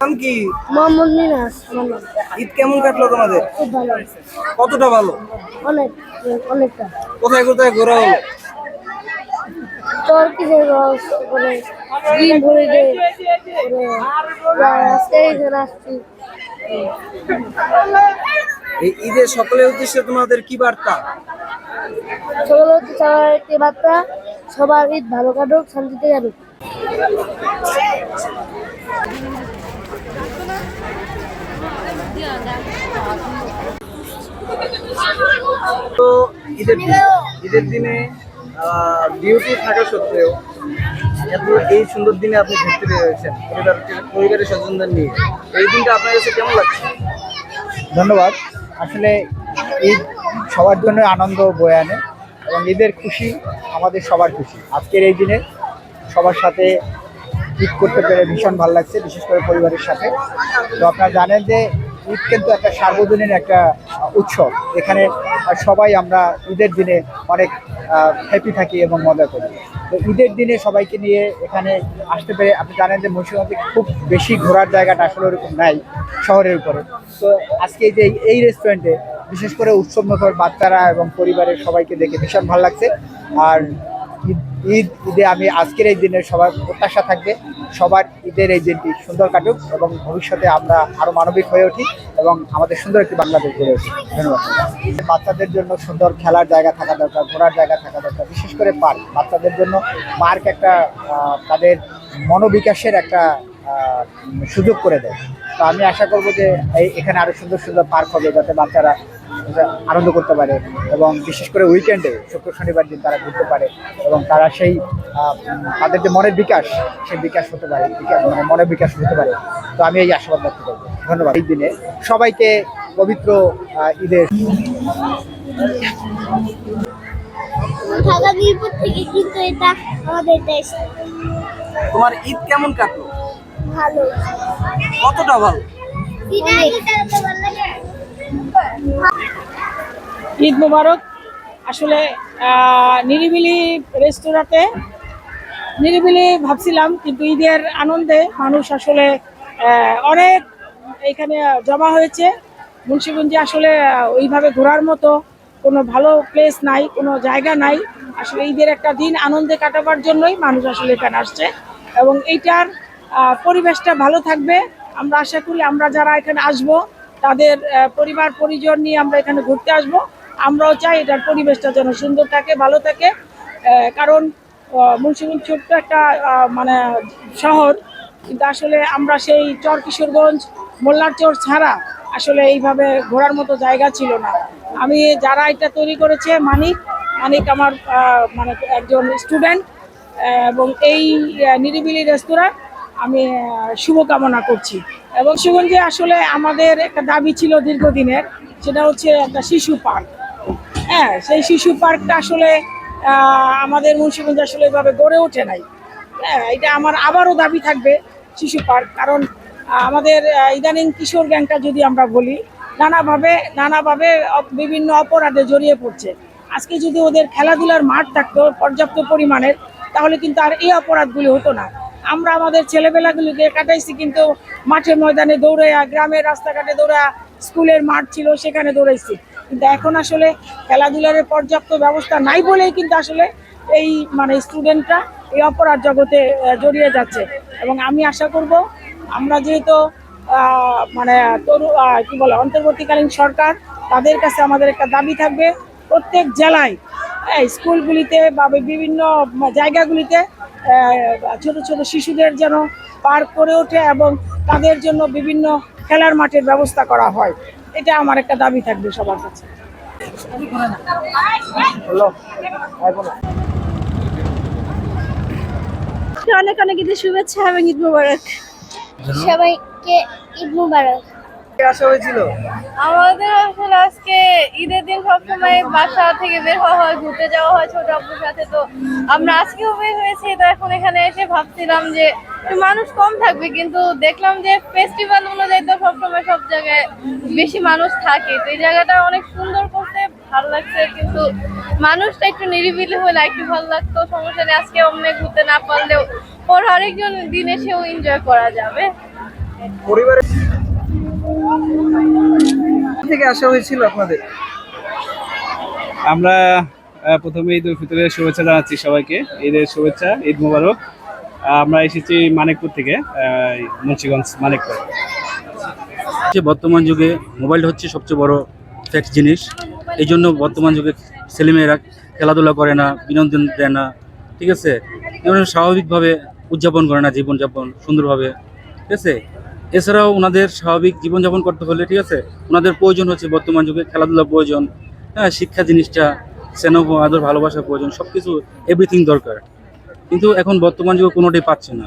নাম কি? মোহাম্মদ মিনাস ঈদ কেমন কাটলো তোমাদের? খুব ভালো কতটা ভালো? অনেক অনেকটা। কোথায় কোথায় ঘোরা হলো? তোর কিছু রস করে এখানে আসছি এই ঈদের সকলের উদ্দেশ্যে তোমাদের কি বার্তা? সকল হচ্ছে সবার একটি বার্তা সবার ঈদ ভালো কাটুক শান্তিতে কাটুক তো ঈদের দিন, ঈদের দিনে ডিউটি থাকা সত্ত্বেও এত এই সুন্দর দিনে আপনি ঘুরতে বের হয়েছেন, পরিবার, পরিবারের স্বজনদের নিয়ে। এই দিনটা আপনার কাছে কেমন লাগছে? ধন্যবাদ। আসলে ঈদ সবার জন্য আনন্দ বয়ে আনে এবং ঈদের খুশি আমাদের সবার খুশি। আজকের এই দিনে সবার সাথে ঈদ করতে পেরে ভীষণ ভালো লাগছে, বিশেষ করে পরিবারের সাথে। তো আপনারা জানেন যে ঈদ কিন্তু একটা সার্বজনীন একটা উৎসব। এখানে সবাই আমরা ঈদের দিনে অনেক হ্যাপি থাকি এবং মজা করি। তো ঈদের দিনে সবাইকে নিয়ে এখানে আসতে পেরে আপনি জানেন যে মুন্সিগঞ্জে খুব বেশি ঘোরার জায়গাটা আসলে ওরকম নাই শহরের উপরে। তো আজকে যে এই রেস্টুরেন্টে বিশেষ করে উৎসব মুখর বাচ্চারা এবং পরিবারের সবাইকে দেখে ভীষণ ভালো লাগছে। আর ঈদ ঈদ আমি আজকের এই দিনে সবার প্রত্যাশা থাকবে, সবার ঈদের এই দিনটি সুন্দর কাটুক এবং ভবিষ্যতে আমরা আরও মানবিক হয়ে উঠি এবং আমাদের সুন্দর একটি বাংলাদেশ গড়ে উঠি। ধন্যবাদ। বাচ্চাদের জন্য সুন্দর খেলার জায়গা থাকা দরকার, ঘোরার জায়গা থাকা দরকার, বিশেষ করে পার্ক। বাচ্চাদের জন্য পার্ক একটা তাদের মনোবিকাশের একটা সুযোগ করে দেয়। তো আমি আশা করব যে এই- এখানে আরও সুন্দর সুন্দর পার্ক হবে যাতে বাচ্চারা আনন্দ করতে পারে এবং বিশেষ করে উইকেন্ডে শুক্র শনিবার দিন তারা ঘুরতে পারে এবং তারা সেই তাদের যে মনের বিকাশ সেই বিকাশ হতে পারে বিকাশ- মানে মনের বিকাশ হতে পারে। তো আমি এই আশাবাদ ব্যক্ত করব। ধন্যবাদ। এই দিনে সবাইকে পবিত্র ঈদের ঢাকা থেকে কিন্তু এটা আমাদের দেশ। তোমার ঈদ কেমন কাটলো? ভালো। কতটা ভালো? ঈদ মোবারক। আসলে নিরিবিলি রেস্তোরাঁতে নিরিবিলি ভাবছিলাম কিন্তু ঈদের আনন্দে মানুষ আসলে অনেক এখানে জমা হয়েছে। মুন্সিগঞ্জে আসলে ওইভাবে ঘোরার মতো কোনো ভালো প্লেস নাই কোনো জায়গা নাই। আসলে ঈদের একটা দিন আনন্দে কাটাবার জন্যই মানুষ আসলে এখানে আসছে। এবং এইটার পরিবেশটা ভালো থাকবে। আমরা আশা করি আমরা যারা এখানে আসব, তাদের পরিবার, পরিজন নিয়ে আমরা এখানে ঘুরতে আসব। আমরাও চাই এটার পরিবেশটা যেন সুন্দর থাকে, ভালো থাকে। কারণ মুন্সিগঞ্জ ছোট্ট একটা মানে শহর। কিন্তু আসলে আমরা সেই চর কিশোরগঞ্জ মোল্লার চর ছাড়া আসলে এইভাবে ঘোরার মতো জায়গা ছিল না। আমি যারা এটা তৈরি করেছে, মানিক মানিক আমার মানে একজন স্টুডেন্ট এবং এই নিরিবিলি রেস্তোরাঁ আমি শুভকামনা করছি। এবং সুগঞ্জে আসলে আমাদের একটা দাবি ছিল দীর্ঘদিনের, সেটা হচ্ছে একটা শিশু পার্ক। হ্যাঁ সেই শিশু পার্কটা আসলে আমাদের মুন্সিগঞ্জে আসলে এভাবে গড়ে ওঠে নাই। হ্যাঁ এটা আমার আবারও দাবি থাকবে শিশু পার্ক, কারণ আমাদের ইদানিং কিশোর গ্যাংটা যদি আমরা বলি, নানাভাবে নানাভাবে বিভিন্ন অপরাধে জড়িয়ে পড়ছে। আজকে যদি ওদের খেলাধুলার মাঠ থাকতো পর্যাপ্ত পরিমাণের, তাহলে কিন্তু আর এই অপরাধগুলি হতো না। আমরা আমাদের ছেলেবেলাগুলিকে কাটাইছি, কিন্তু মাঠে ময়দানে দৌড়াইয়া, গ্রামের রাস্তাঘাটে দৌড়া স্কুলের মাঠ ছিল, সেখানে দৌড়াইছি। কিন্তু এখন আসলে খেলাধুলার পর্যাপ্ত ব্যবস্থা নাই বলেই কিন্তু আসলে এই মানে স্টুডেন্টরা এই অপরাধ জগতে জড়িয়ে যাচ্ছে। এবং আমি আশা করব, আমরা যেহেতু মানে তরু কি বলে, অন্তর্বর্তীকালীন সরকার, তাদের কাছে আমাদের একটা দাবি থাকবে, প্রত্যেক জেলায় স্কুলগুলিতে বা বিভিন্ন জায়গাগুলিতে ছোট ছোট শিশুদের যেন পার্ক করে ওঠে এবং তাদের জন্য বিভিন্ন খেলার মাঠের ব্যবস্থা করা হয়। এটা আমার একটা দাবি থাকবে সবার কাছে। অনেক অনেক ঈদের শুভেচ্ছা এবং ঈদ মুবারক। সবাইকে ঈদ মুবারক। আসা হয়েছিল? আমাদের আসলে আজকে ঈদের দিন সবসময় বাসা থেকে বের হওয়া হয় ঘুরতে যাওয়া হয় ছোট আপুর সাথে। তো আমরা আজকেও বের হয়েছি তো এখন এখানে এসে ভাবছিলাম যে মানুষ কম থাকবে কিন্তু দেখলাম যে ফেস্টিভ্যাল অনুযায়ী তো সবসময় সব জায়গায় বেশি মানুষ থাকে। তো এই জায়গাটা অনেক সুন্দর করতে ভালো লাগছে কিন্তু মানুষটা একটু নিরিবিলি হলে একটু ভালো লাগতো। সমস্যা নেই আজকে অমনে ঘুরতে না পারলেও পর আরেকজন দিন এসেও এনজয় করা যাবে। পরিবারের থেকে আসা হয়েছিল আপনাদের? আমরা প্রথমে ঈদ উল ফিতরের শুভেচ্ছা জানাচ্ছি সবাইকে। ঈদের শুভেচ্ছা ঈদ মোবারক। আমরা এসেছি মানিকপুর থেকে মুন্সিগঞ্জ মানিকপুর। যে বর্তমান যুগে মোবাইল হচ্ছে সবচেয়ে বড় ফ্যাক্ট জিনিস। এই জন্য বর্তমান যুগে ছেলেমেয়েরা খেলাধুলা করে না বিনোদন দেয় না ঠিক আছে? স্বাভাবিকভাবে উদযাপন করে না জীবনযাপন সুন্দরভাবে ঠিক আছে? এছাড়াও ওনাদের স্বাভাবিক জীবনযাপন করতে হলে, ঠিক আছে? ওনাদের প্রয়োজন হচ্ছে বর্তমান যুগে খেলাধুলা প্রয়োজন হ্যাঁ শিক্ষা জিনিসটা, স্নেহ, আদর ভালোবাসা প্রয়োজন সব কিছু এভরিথিং দরকার। কিন্তু এখন বর্তমান যুগে কোনোটাই পাচ্ছে না।